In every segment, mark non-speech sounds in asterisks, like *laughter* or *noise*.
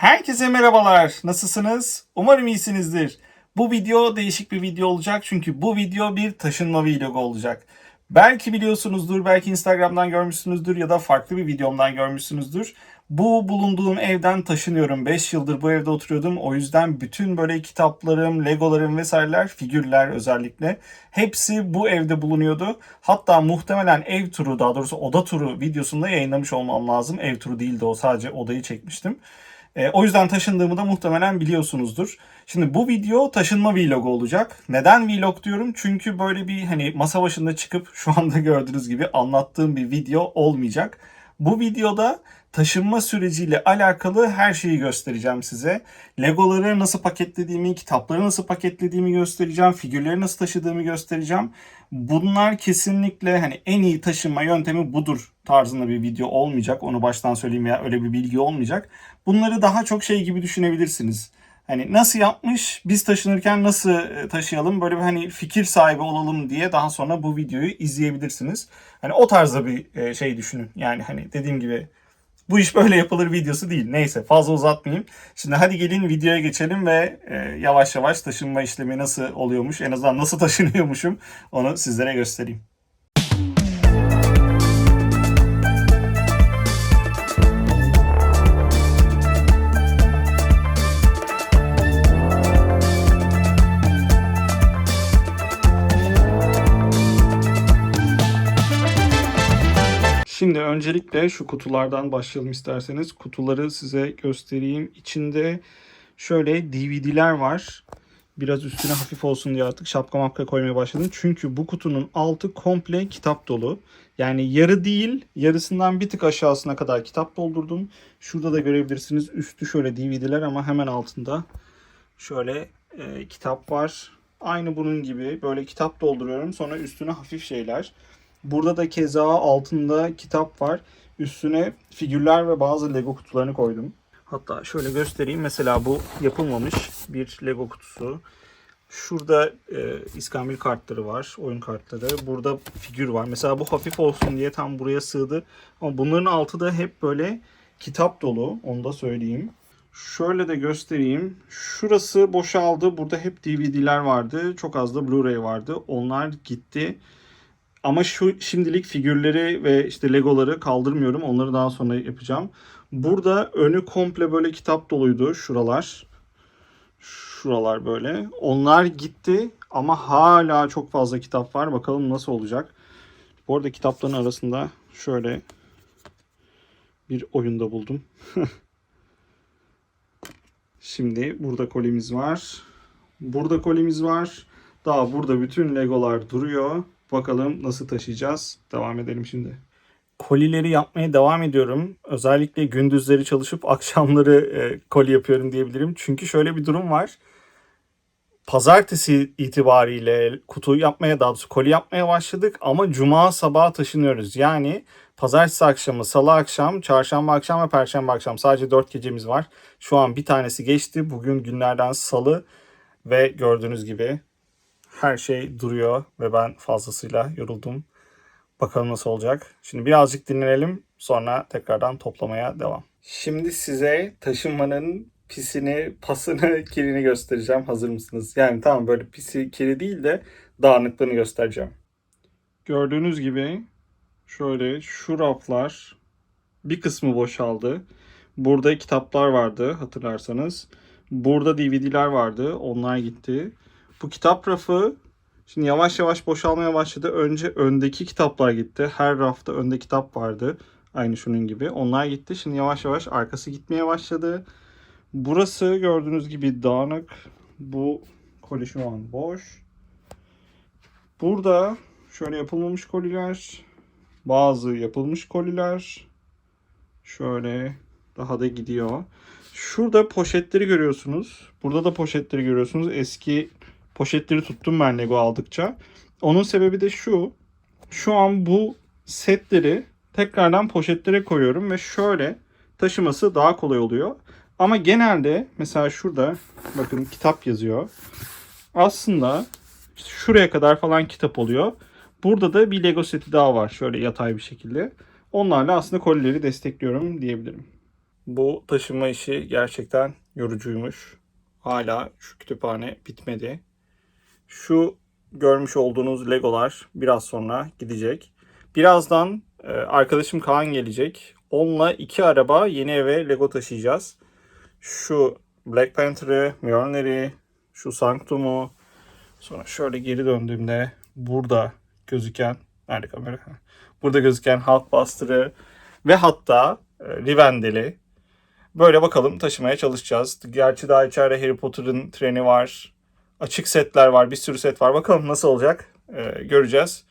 Herkese merhabalar. Nasılsınız? Umarım iyisinizdir. Bu video değişik bir video olacak çünkü bu video bir taşınma vlogu olacak. Belki biliyorsunuzdur, belki Instagram'dan görmüşsünüzdür ya da farklı bir videomdan görmüşsünüzdür. Bu bulunduğum evden taşınıyorum. 5 yıldır bu evde oturuyordum. O yüzden bütün böyle kitaplarım, legolarım vesaireler, figürler özellikle hepsi bu evde bulunuyordu. Hatta muhtemelen ev turu daha doğrusu oda turu videosunda yayınlamış olmam lazım. Ev turu değildi o sadece odayı çekmiştim. E, o yüzden taşındığımı da muhtemelen biliyorsunuzdur. Şimdi bu video taşınma vlogu olacak. Neden vlog diyorum? Çünkü böyle bir hani masa başında çıkıp şu anda gördüğünüz gibi anlattığım bir video olmayacak. Bu videoda taşınma süreciyle alakalı her şeyi göstereceğim size. Legoları nasıl paketlediğimi, kitapları nasıl paketlediğimi göstereceğim, figürleri nasıl taşıdığımı göstereceğim. Bunlar kesinlikle hani en iyi taşınma yöntemi budur tarzında bir video olmayacak. Onu baştan söyleyeyim ya öyle bir bilgi olmayacak. Bunları daha çok şey gibi düşünebilirsiniz. Hani nasıl yapmış, biz taşınırken nasıl e, taşıyalım böyle bir hani fikir sahibi olalım diye daha sonra bu videoyu izleyebilirsiniz. Hani o tarzda bir e, şey düşünün. Yani hani dediğim gibi bu iş böyle yapılır videosu değil. Neyse fazla uzatmayayım. Şimdi hadi gelin videoya geçelim ve e, yavaş yavaş taşınma işlemi nasıl oluyormuş, en azından nasıl taşınıyormuşum onu sizlere göstereyim. Öncelikle şu kutulardan başlayalım isterseniz. Kutuları size göstereyim. İçinde şöyle DVD'ler var. Biraz üstüne hafif olsun diye artık şapka mapka koymaya başladım. Çünkü bu kutunun altı komple kitap dolu. Yani yarı değil, yarısından bir tık aşağısına kadar kitap doldurdum. Şurada da görebilirsiniz. Üstü şöyle DVD'ler ama hemen altında şöyle e, kitap var. Aynı bunun gibi böyle kitap dolduruyorum. Sonra üstüne hafif şeyler. Burada da keza altında kitap var. Üstüne figürler ve bazı Lego kutularını koydum. Hatta şöyle göstereyim. Mesela bu yapılmamış bir Lego kutusu. Şurada e, iskambil kartları var, oyun kartları. Burada figür var. Mesela bu hafif olsun diye tam buraya sığdı. Ama bunların altı da hep böyle kitap dolu. Onu da söyleyeyim. Şöyle de göstereyim. Şurası boşaldı. Burada hep DVD'ler vardı. Çok az da Blu-ray vardı. Onlar gitti. Ama şu şimdilik figürleri ve işte legoları kaldırmıyorum. Onları daha sonra yapacağım. Burada önü komple böyle kitap doluydu şuralar. Şuralar böyle. Onlar gitti ama hala çok fazla kitap var. Bakalım nasıl olacak. Bu arada kitapların arasında şöyle bir oyunda buldum. *laughs* Şimdi burada kolimiz var. Burada kolimiz var. Daha burada bütün legolar duruyor. Bakalım nasıl taşıyacağız. Devam edelim şimdi. Kolileri yapmaya devam ediyorum. Özellikle gündüzleri çalışıp akşamları e, koli yapıyorum diyebilirim. Çünkü şöyle bir durum var. Pazartesi itibariyle kutu yapmaya daha doğrusu koli yapmaya başladık ama cuma sabahı taşınıyoruz. Yani pazartesi akşamı, salı akşam, çarşamba akşam ve perşembe akşam sadece 4 gecemiz var. Şu an bir tanesi geçti. Bugün günlerden salı ve gördüğünüz gibi her şey duruyor ve ben fazlasıyla yoruldum. Bakalım nasıl olacak. Şimdi birazcık dinlenelim sonra tekrardan toplamaya devam. Şimdi size taşınmanın pisini, pasını, *laughs* kirini göstereceğim. Hazır mısınız? Yani tamam böyle pisi, kiri değil de dağınıklığını göstereceğim. Gördüğünüz gibi şöyle şu raflar bir kısmı boşaldı. Burada kitaplar vardı hatırlarsanız. Burada DVD'ler vardı. Onlar gitti. Bu kitap rafı şimdi yavaş yavaş boşalmaya başladı. Önce öndeki kitaplar gitti. Her rafta önde kitap vardı. Aynı şunun gibi. Onlar gitti. Şimdi yavaş yavaş arkası gitmeye başladı. Burası gördüğünüz gibi dağınık. Bu koli şu an boş. Burada şöyle yapılmamış koliler. Bazı yapılmış koliler. Şöyle daha da gidiyor. Şurada poşetleri görüyorsunuz. Burada da poşetleri görüyorsunuz. Eski poşetleri tuttum ben Lego aldıkça. Onun sebebi de şu. Şu an bu setleri tekrardan poşetlere koyuyorum ve şöyle taşıması daha kolay oluyor. Ama genelde mesela şurada bakın kitap yazıyor. Aslında işte şuraya kadar falan kitap oluyor. Burada da bir Lego seti daha var şöyle yatay bir şekilde. Onlarla aslında kolileri destekliyorum diyebilirim. Bu taşınma işi gerçekten yorucuymuş. Hala şu kütüphane bitmedi. Şu görmüş olduğunuz Legolar biraz sonra gidecek. Birazdan e, arkadaşım Kaan gelecek. Onunla iki araba yeni eve Lego taşıyacağız. Şu Black Panther'ı, Mjolnir'i, şu Sanctum'u, sonra şöyle geri döndüğümde burada gözüken, nerede kamera? Burada gözüken Hulkbuster'ı ve hatta e, Rivendel'i böyle bakalım taşımaya çalışacağız. Gerçi daha içeride Harry Potter'ın treni var. Açık setler var, bir sürü set var. Bakalım nasıl olacak e, göreceğiz.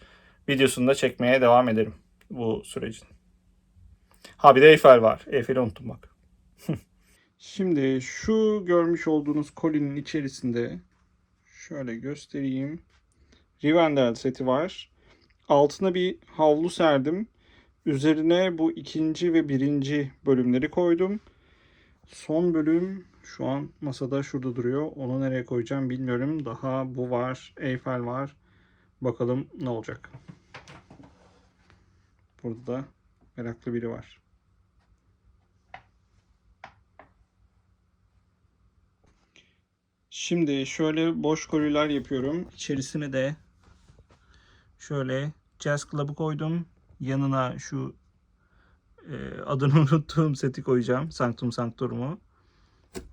Videosunu da çekmeye devam ederim bu sürecin. Ha bir de Eiffel var. Eiffel'i unuttum bak. *laughs* Şimdi şu görmüş olduğunuz kolinin içerisinde şöyle göstereyim. Rivendell seti var. Altına bir havlu serdim. Üzerine bu ikinci ve birinci bölümleri koydum. Son bölüm şu an masada şurada duruyor. Onu nereye koyacağım bilmiyorum. Daha bu var. Eiffel var. Bakalım ne olacak. Burada da meraklı biri var. Şimdi şöyle boş koliler yapıyorum. İçerisine de şöyle Jazz Club'ı koydum. Yanına şu e, adını *laughs* unuttuğum seti koyacağım. Sanctum Sanctorum'u.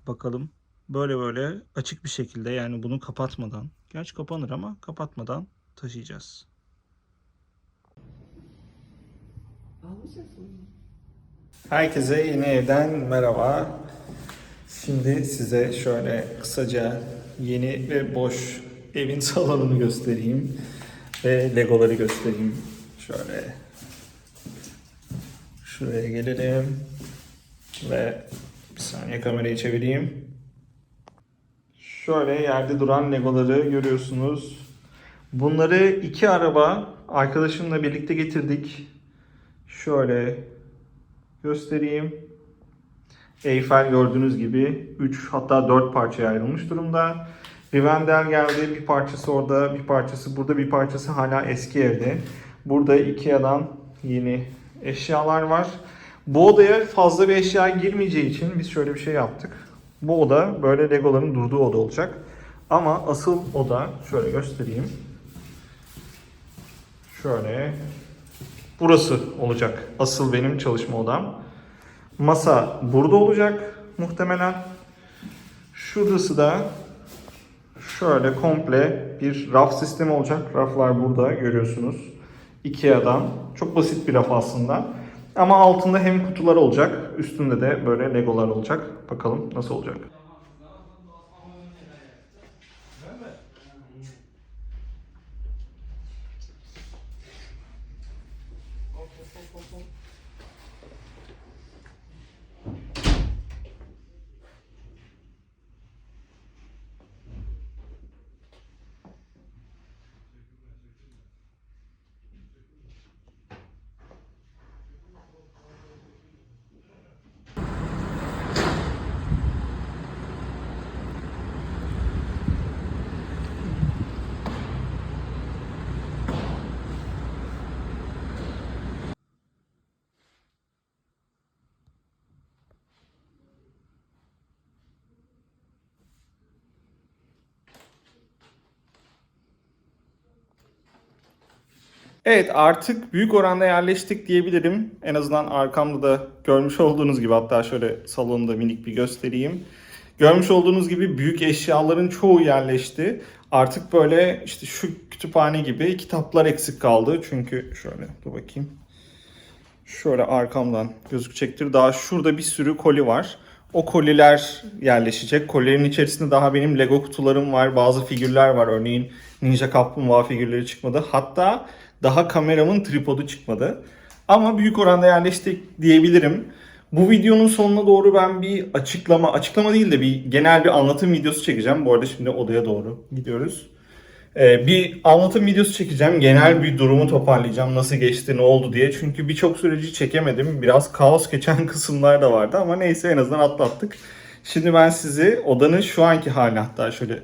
Bakalım. Böyle böyle açık bir şekilde yani bunu kapatmadan. Gerçi kapanır ama kapatmadan taşıyacağız. Herkese yeni evden merhaba. Şimdi size şöyle kısaca yeni ve boş evin *laughs* salonunu göstereyim. Ve legoları göstereyim. Şöyle şuraya gelelim. Ve saniye kamerayı çevireyim. Şöyle yerde duran legoları görüyorsunuz. Bunları iki araba arkadaşımla birlikte getirdik. Şöyle göstereyim. Eiffel gördüğünüz gibi 3 hatta 4 parçaya ayrılmış durumda. Rivendell geldi. Bir parçası orada, bir parçası burada, bir parçası hala eski evde. Burada Ikea'dan yeni eşyalar var. Bu odaya fazla bir eşya girmeyeceği için biz şöyle bir şey yaptık. Bu oda böyle Legoların durduğu oda olacak. Ama asıl oda şöyle göstereyim. Şöyle burası olacak. Asıl benim çalışma odam. Masa burada olacak muhtemelen. Şurası da şöyle komple bir raf sistemi olacak. Raflar burada görüyorsunuz. Ikea'dan. Çok basit bir raf aslında. Ama altında hem kutular olacak, üstünde de böyle legolar olacak. Bakalım nasıl olacak. Evet artık büyük oranda yerleştik diyebilirim. En azından arkamda da görmüş olduğunuz gibi hatta şöyle salonda minik bir göstereyim. Görmüş olduğunuz gibi büyük eşyaların çoğu yerleşti. Artık böyle işte şu kütüphane gibi kitaplar eksik kaldı. Çünkü şöyle dur bakayım. Şöyle arkamdan gözükecektir. Daha şurada bir sürü koli var. O koliler yerleşecek. Kolilerin içerisinde daha benim Lego kutularım var. Bazı figürler var. Örneğin Ninja Kaplumbağa figürleri çıkmadı. Hatta daha kameramın tripodu çıkmadı. Ama büyük oranda yerleştik diyebilirim. Bu videonun sonuna doğru ben bir açıklama, açıklama değil de bir genel bir anlatım videosu çekeceğim. Bu arada şimdi odaya doğru gidiyoruz. Ee, bir anlatım videosu çekeceğim. Genel bir durumu toparlayacağım. Nasıl geçti, ne oldu diye. Çünkü birçok süreci çekemedim. Biraz kaos *laughs* geçen kısımlar da vardı ama neyse en azından atlattık. Şimdi ben sizi odanın şu anki hali hatta şöyle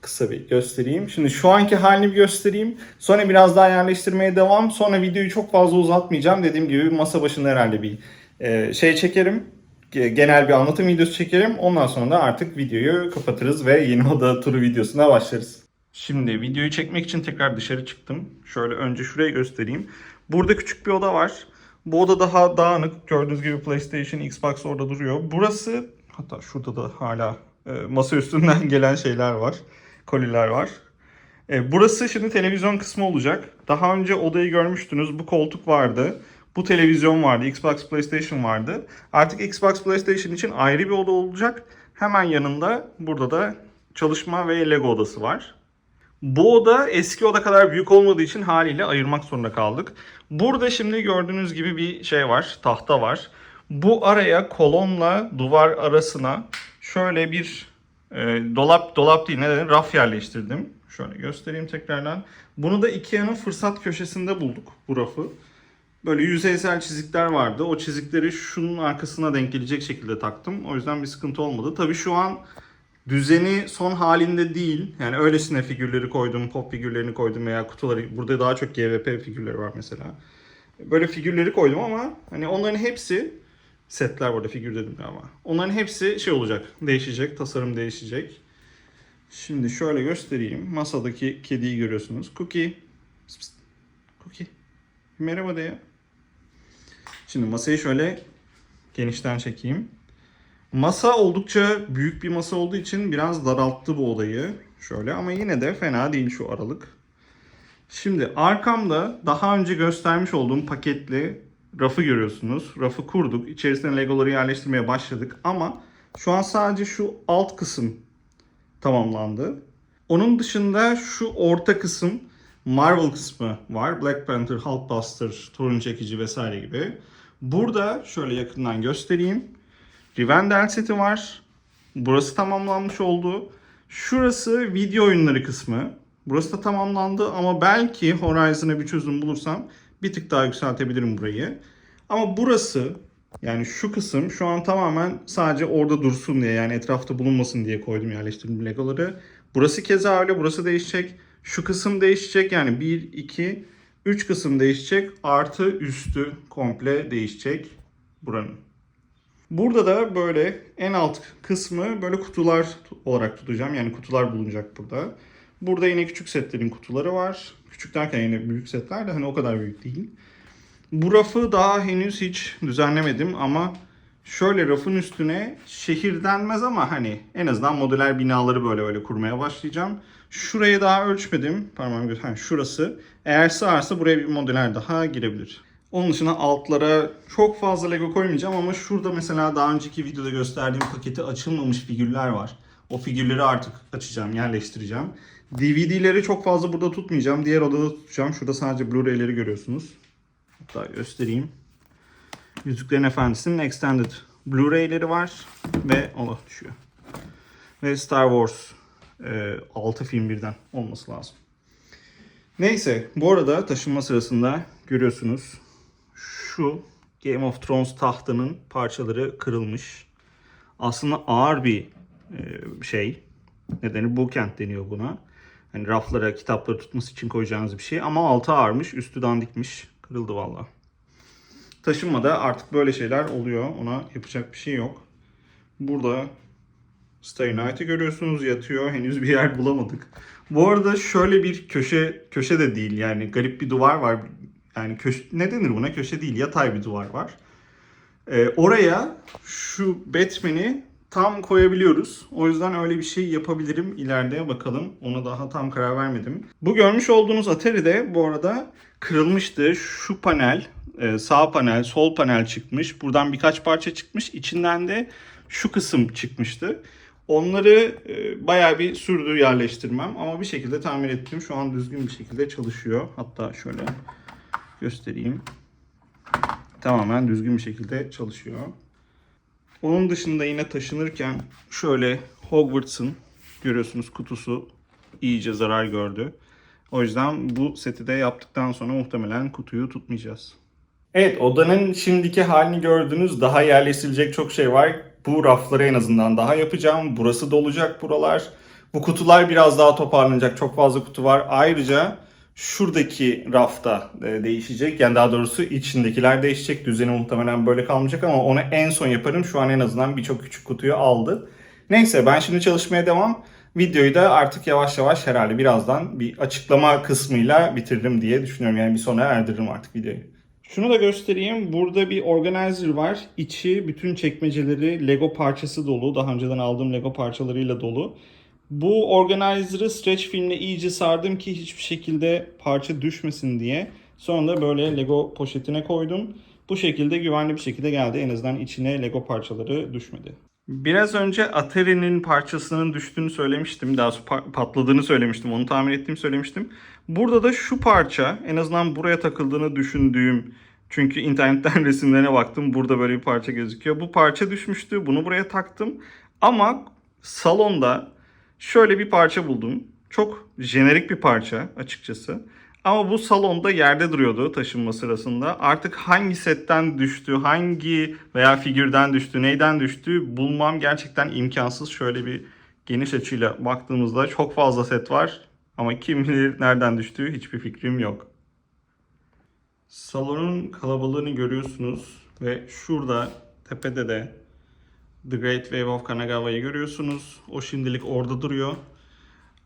kısa bir göstereyim. Şimdi şu anki halini bir göstereyim. Sonra biraz daha yerleştirmeye devam. Sonra videoyu çok fazla uzatmayacağım. Dediğim gibi masa başında herhalde bir e, şey çekerim. ge- genel bir anlatım videosu çekerim. Ondan sonra da artık videoyu kapatırız ve yeni oda turu videosuna başlarız. Şimdi videoyu çekmek için tekrar dışarı çıktım. Şöyle önce şurayı göstereyim. Burada küçük bir oda var. Bu oda daha dağınık. Gördüğünüz gibi PlayStation, Xbox orada duruyor. Burası hatta şurada da hala e, masa üstünden *laughs* gelen şeyler var. Koliler var. E, burası şimdi televizyon kısmı olacak. Daha önce odayı görmüştünüz. Bu koltuk vardı. Bu televizyon vardı. Xbox, PlayStation vardı. Artık Xbox, PlayStation için ayrı bir oda olacak. Hemen yanında burada da çalışma ve Lego odası var. Bu oda eski oda kadar büyük olmadığı için haliyle ayırmak zorunda kaldık. Burada şimdi gördüğünüz gibi bir şey var, tahta var. Bu araya kolonla duvar arasına şöyle bir e, dolap dolap değil ne denir raf yerleştirdim. Şöyle göstereyim tekrardan. Bunu da Ikea'nın fırsat köşesinde bulduk bu rafı. Böyle yüzeysel çizikler vardı. O çizikleri şunun arkasına denk gelecek şekilde taktım. O yüzden bir sıkıntı olmadı. Tabii şu an düzeni son halinde değil. Yani öylesine figürleri koydum, pop figürlerini koydum veya kutuları. Burada daha çok GVP figürleri var mesela. Böyle figürleri koydum ama hani onların hepsi setler burada figür dedim ama. Onların hepsi şey olacak, değişecek, tasarım değişecek. Şimdi şöyle göstereyim. Masadaki kediyi görüyorsunuz. Cookie. Pıs pıs. Cookie. Merhaba de ya. Şimdi masayı şöyle genişten çekeyim. Masa oldukça büyük bir masa olduğu için biraz daralttı bu odayı. Şöyle ama yine de fena değil şu aralık. Şimdi arkamda daha önce göstermiş olduğum paketli rafı görüyorsunuz. Rafı kurduk. İçerisine legoları yerleştirmeye başladık ama şu an sadece şu alt kısım tamamlandı. Onun dışında şu orta kısım Marvel kısmı var. Black Panther, Hulkbuster, Torun Çekici vesaire gibi. Burada şöyle yakından göstereyim. Rivendell seti var. Burası tamamlanmış oldu. Şurası video oyunları kısmı. Burası da tamamlandı ama belki Horizon'a bir çözüm bulursam bir tık daha yükseltebilirim burayı. Ama burası yani şu kısım şu an tamamen sadece orada dursun diye yani etrafta bulunmasın diye koydum yerleştirdim legoları. Burası keza öyle burası değişecek. Şu kısım değişecek yani 1, 2, 3 kısım değişecek. Artı üstü komple değişecek buranın. Burada da böyle en alt kısmı böyle kutular olarak tutacağım. Yani kutular bulunacak burada. Burada yine küçük setlerin kutuları var. Küçük derken yine büyük setler de hani o kadar büyük değil. Bu rafı daha henüz hiç düzenlemedim ama şöyle rafın üstüne şehir denmez ama hani en azından modüler binaları böyle böyle kurmaya başlayacağım. Şurayı daha ölçmedim. Parmağım göster. Ha, şurası. Eğer sığarsa buraya bir modüler daha girebilir. Onun dışında altlara çok fazla Lego koymayacağım ama şurada mesela daha önceki videoda gösterdiğim paketi açılmamış figürler var. O figürleri artık açacağım, yerleştireceğim. DVD'leri çok fazla burada tutmayacağım. Diğer odada tutacağım. Şurada sadece Blu-ray'leri görüyorsunuz. Hatta göstereyim. Yüzüklerin Efendisi'nin Extended Blu-ray'leri var ve Allah düşüyor. Ve Star Wars e, 6 film birden olması lazım. Neyse bu arada taşınma sırasında görüyorsunuz şu Game of Thrones tahtının parçaları kırılmış. Aslında ağır bir e, şey. Ne denir? Bookend deniyor buna. Hani raflara, kitapları tutması için koyacağınız bir şey. Ama altı ağırmış, üstü dandikmiş. Kırıldı valla. Taşınmada artık böyle şeyler oluyor. Ona yapacak bir şey yok. Burada Stay Night'ı görüyorsunuz yatıyor. Henüz bir yer bulamadık. Bu arada şöyle bir köşe köşe de değil yani garip bir duvar var. Yani köşe, ne denir buna? Köşe değil yatay bir duvar var. Ee, oraya şu Batman'i tam koyabiliyoruz. O yüzden öyle bir şey yapabilirim ileride bakalım. Ona daha tam karar vermedim. Bu görmüş olduğunuz Atari'de bu arada kırılmıştı. Şu panel, e, sağ panel, sol panel çıkmış. Buradan birkaç parça çıkmış. İçinden de şu kısım çıkmıştı. Onları e, bayağı bir sürdü yerleştirmem ama bir şekilde tamir ettim. Şu an düzgün bir şekilde çalışıyor. Hatta şöyle göstereyim. Tamamen düzgün bir şekilde çalışıyor. Onun dışında yine taşınırken şöyle Hogwarts'ın görüyorsunuz kutusu iyice zarar gördü. O yüzden bu seti de yaptıktan sonra muhtemelen kutuyu tutmayacağız. Evet odanın şimdiki halini gördünüz. Daha yerleştirilecek çok şey var. Bu rafları en azından daha yapacağım. Burası dolacak buralar. Bu kutular biraz daha toparlanacak. Çok fazla kutu var. Ayrıca şuradaki rafta e, değişecek. Yani daha doğrusu içindekiler değişecek. Düzeni muhtemelen böyle kalmayacak ama onu en son yaparım. Şu an en azından birçok küçük kutuyu aldı. Neyse ben şimdi çalışmaya devam. Videoyu da artık yavaş yavaş herhalde birazdan bir açıklama kısmıyla bitiririm diye düşünüyorum. Yani bir sona erdiririm artık videoyu. Şunu da göstereyim. Burada bir organizer var. İçi bütün çekmeceleri Lego parçası dolu. Daha önceden aldığım Lego parçalarıyla dolu. Bu organizer'ı stretch filmle iyice sardım ki hiçbir şekilde parça düşmesin diye. Sonra da böyle Lego poşetine koydum. Bu şekilde güvenli bir şekilde geldi. En azından içine Lego parçaları düşmedi. Biraz önce Atari'nin parçasının düştüğünü söylemiştim. Daha patladığını söylemiştim. Onu tamir ettiğimi söylemiştim. Burada da şu parça en azından buraya takıldığını düşündüğüm çünkü internetten *laughs* resimlerine baktım. Burada böyle bir parça gözüküyor. Bu parça düşmüştü. Bunu buraya taktım. Ama salonda şöyle bir parça buldum. Çok jenerik bir parça açıkçası. Ama bu salonda yerde duruyordu taşınma sırasında. Artık hangi setten düştü, hangi veya figürden düştü, neyden düştü bulmam gerçekten imkansız. Şöyle bir geniş açıyla baktığımızda çok fazla set var. Ama kim bilir nereden düştüğü hiçbir fikrim yok. Salonun kalabalığını görüyorsunuz ve şurada tepede de The Great Wave of Kanagawa'yı görüyorsunuz. O şimdilik orada duruyor.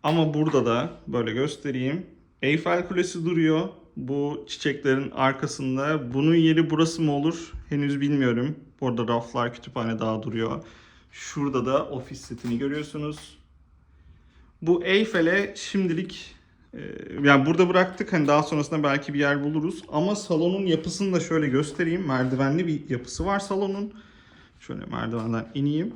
Ama burada da böyle göstereyim. Eyfel Kulesi duruyor. Bu çiçeklerin arkasında. Bunun yeri burası mı olur? Henüz bilmiyorum. Burada raflar, kütüphane daha duruyor. Şurada da ofis setini görüyorsunuz. Bu Eyfel'e şimdilik e, yani burada bıraktık. Hani daha sonrasında belki bir yer buluruz. Ama salonun yapısını da şöyle göstereyim. Merdivenli bir yapısı var salonun. Şöyle merdivenden ineyim.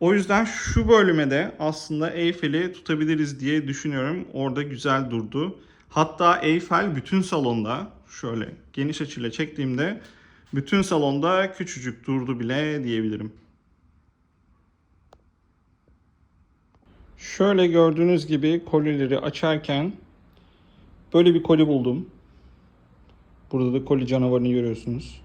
O yüzden şu bölüme de aslında Eyfel'i tutabiliriz diye düşünüyorum. Orada güzel durdu. Hatta Eyfel bütün salonda şöyle geniş açıyla çektiğimde bütün salonda küçücük durdu bile diyebilirim. Şöyle gördüğünüz gibi kolileri açarken böyle bir koli buldum. Burada da koli canavarını görüyorsunuz.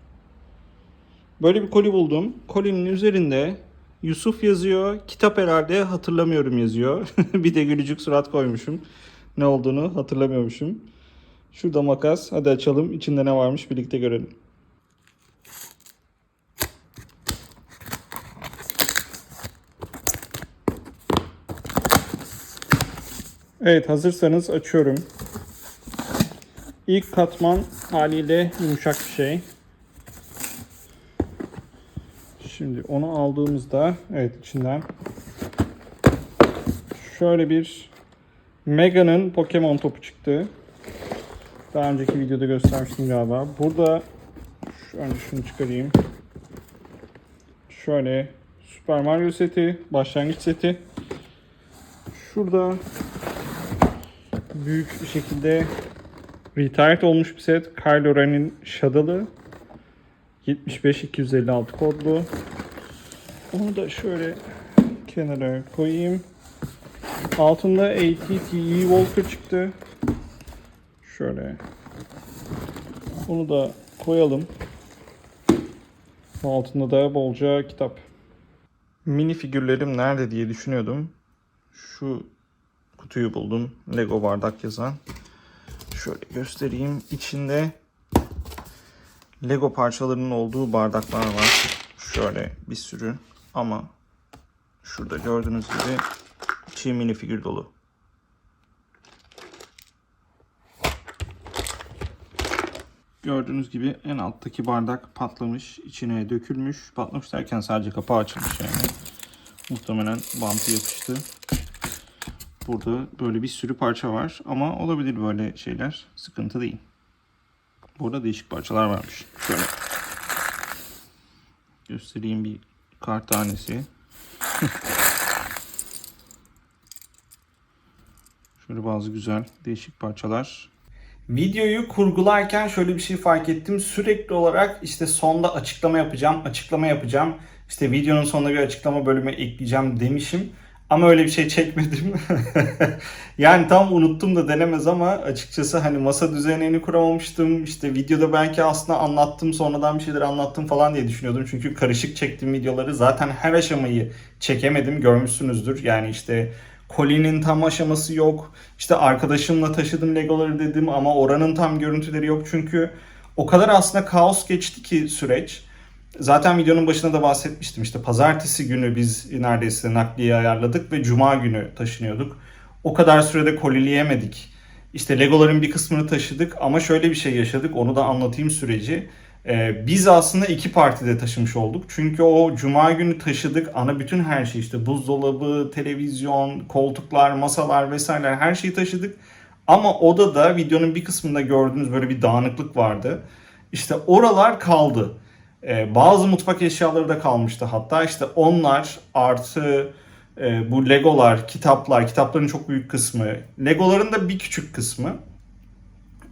Böyle bir koli buldum. Kolinin üzerinde Yusuf yazıyor. Kitap herhalde hatırlamıyorum yazıyor. *laughs* bir de gülücük surat koymuşum. Ne olduğunu hatırlamıyormuşum. Şurada makas. Hadi açalım. İçinde ne varmış birlikte görelim. Evet hazırsanız açıyorum. İlk katman haliyle yumuşak bir şey. Şimdi onu aldığımızda evet içinden şöyle bir Mega'nın Pokemon topu çıktı. Daha önceki videoda göstermiştim galiba. Burada şu, önce şunu çıkarayım. Şöyle Super Mario seti, başlangıç seti. Şurada büyük bir şekilde retired olmuş bir set. Kylo Ren'in Shadow'ı. 75-256 kodlu. Onu da şöyle kenara koyayım. Altında ATTE Walker çıktı. Şöyle. Onu da koyalım. Altında da bolca kitap. Mini figürlerim nerede diye düşünüyordum. Şu kutuyu buldum. Lego bardak yazan. Şöyle göstereyim. İçinde Lego parçalarının olduğu bardaklar var. Şöyle bir sürü ama şurada gördüğünüz gibi içi mini figür dolu. Gördüğünüz gibi en alttaki bardak patlamış, içine dökülmüş. Patlamış derken sadece kapağı açılmış yani. Muhtemelen bantı yapıştı. Burada böyle bir sürü parça var ama olabilir böyle şeyler. Sıkıntı değil. Burada değişik parçalar varmış. Şöyle göstereyim bir kart tanesi. *laughs* Şöyle bazı güzel değişik parçalar. Videoyu kurgularken şöyle bir şey fark ettim. Sürekli olarak işte sonda açıklama yapacağım, açıklama yapacağım. İşte videonun sonunda bir açıklama bölümü ekleyeceğim demişim. Ama öyle bir şey çekmedim. *laughs* yani tam unuttum da denemez ama açıkçası hani masa düzenini kuramamıştım. İşte videoda belki aslında anlattım sonradan bir şeyler anlattım falan diye düşünüyordum. Çünkü karışık çektiğim videoları zaten her aşamayı çekemedim görmüşsünüzdür. Yani işte Kolinin tam aşaması yok. İşte arkadaşımla taşıdım Legoları dedim ama oranın tam görüntüleri yok. Çünkü o kadar aslında kaos geçti ki süreç. Zaten videonun başında da bahsetmiştim. İşte pazartesi günü biz neredeyse nakliye ayarladık ve cuma günü taşınıyorduk. O kadar sürede kolileyemedik. İşte Legoların bir kısmını taşıdık ama şöyle bir şey yaşadık. Onu da anlatayım süreci. Ee, biz aslında iki partide taşımış olduk. Çünkü o cuma günü taşıdık. Ana bütün her şey işte buzdolabı, televizyon, koltuklar, masalar vesaireler her şeyi taşıdık. Ama odada videonun bir kısmında gördüğünüz böyle bir dağınıklık vardı. İşte oralar kaldı. Ee, bazı mutfak eşyaları da kalmıştı. Hatta işte onlar artı e, bu Legolar, kitaplar, kitapların çok büyük kısmı, Legoların da bir küçük kısmı.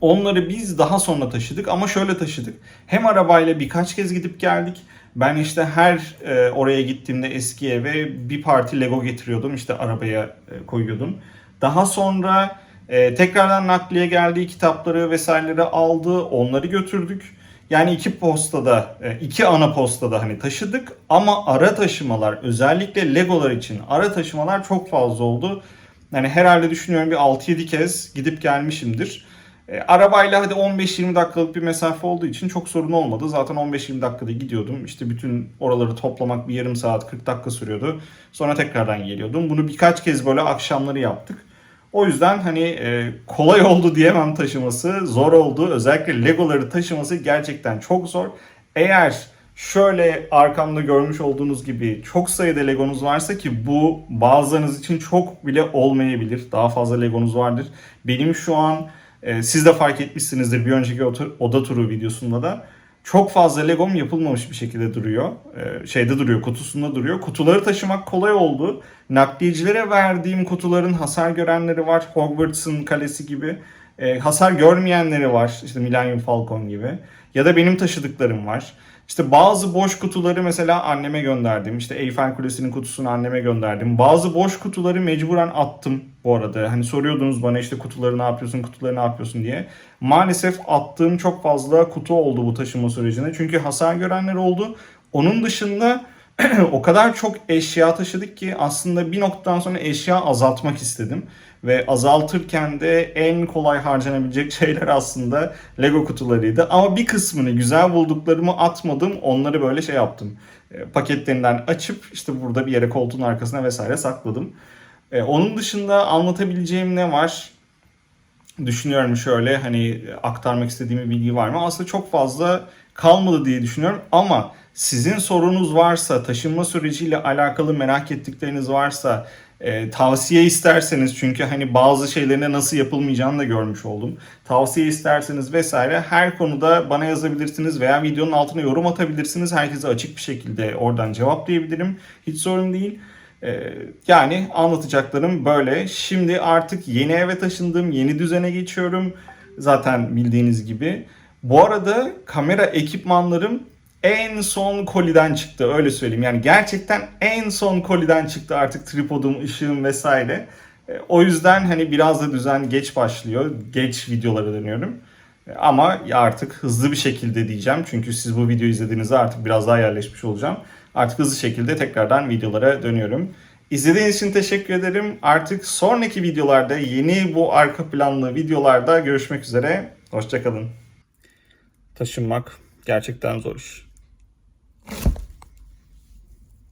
Onları biz daha sonra taşıdık ama şöyle taşıdık. Hem arabayla birkaç kez gidip geldik. Ben işte her e, oraya gittiğimde eski eve bir parti Lego getiriyordum. işte arabaya e, koyuyordum. Daha sonra e, tekrardan nakliye geldiği kitapları vesaireleri aldı. Onları götürdük. Yani iki postada, e, iki ana postada hani taşıdık ama ara taşımalar özellikle Legolar için ara taşımalar çok fazla oldu. Yani herhalde düşünüyorum bir 6-7 kez gidip gelmişimdir. E, arabayla hadi 15-20 dakikalık bir mesafe olduğu için çok sorun olmadı. Zaten 15-20 dakikada gidiyordum. İşte bütün oraları toplamak bir yarım saat 40 dakika sürüyordu. Sonra tekrardan geliyordum. Bunu birkaç kez böyle akşamları yaptık. O yüzden hani e, kolay oldu diyemem taşıması. Zor oldu. Özellikle Legoları taşıması gerçekten çok zor. Eğer şöyle arkamda görmüş olduğunuz gibi çok sayıda Legonuz varsa ki bu bazılarınız için çok bile olmayabilir. Daha fazla Legonuz vardır. Benim şu an e, siz de fark etmişsinizdir bir önceki oda, turu videosunda da. Çok fazla Legom yapılmamış bir şekilde duruyor. Ee, şeyde duruyor, kutusunda duruyor. Kutuları taşımak kolay oldu. Nakliyecilere verdiğim kutuların hasar görenleri var. Hogwarts'ın kalesi gibi. Ee, hasar görmeyenleri var. İşte Millennium Falcon gibi. Ya da benim taşıdıklarım var. İşte bazı boş kutuları mesela anneme gönderdim. İşte Eyfel Kulesi'nin kutusunu anneme gönderdim. Bazı boş kutuları mecburen attım bu arada. Hani soruyordunuz bana işte kutuları ne yapıyorsun, kutuları ne yapıyorsun diye. Maalesef attığım çok fazla kutu oldu bu taşıma sürecinde. Çünkü hasar görenler oldu. Onun dışında *clears throat* o kadar çok eşya taşıdık ki aslında bir noktadan sonra eşya azaltmak istedim. Ve azaltırken de en kolay harcanabilecek şeyler aslında Lego kutularıydı. Ama bir kısmını güzel bulduklarımı atmadım. Onları böyle şey yaptım. E, paketlerinden açıp işte burada bir yere koltuğun arkasına vesaire sakladım. E, onun dışında anlatabileceğim ne var? Düşünüyorum şöyle hani aktarmak istediğim bir bilgi var mı? Aslında çok fazla kalmadı diye düşünüyorum ama sizin sorunuz varsa, taşınma süreciyle alakalı merak ettikleriniz varsa, e, tavsiye isterseniz çünkü hani bazı şeylerine nasıl yapılmayacağını da görmüş oldum. Tavsiye isterseniz vesaire her konuda bana yazabilirsiniz veya videonun altına yorum atabilirsiniz. Herkese açık bir şekilde oradan cevaplayabilirim. Hiç sorun değil. E, yani anlatacaklarım böyle. Şimdi artık yeni eve taşındım, yeni düzene geçiyorum. Zaten bildiğiniz gibi. Bu arada kamera ekipmanlarım en son koliden çıktı öyle söyleyeyim. Yani gerçekten en son koliden çıktı artık tripodum, ışığım vesaire. E, O yüzden hani biraz da düzen geç başlıyor. Geç videolara dönüyorum. E, Ama artık hızlı bir şekilde diyeceğim. Çünkü siz bu videoyu izlediğinizde artık biraz daha yerleşmiş olacağım. Artık hızlı şekilde tekrardan videolara dönüyorum. İzlediğiniz için teşekkür ederim. Artık sonraki videolarda yeni bu arka planlı videolarda görüşmek üzere. Hoşçakalın. Taşınmak gerçekten zor iş.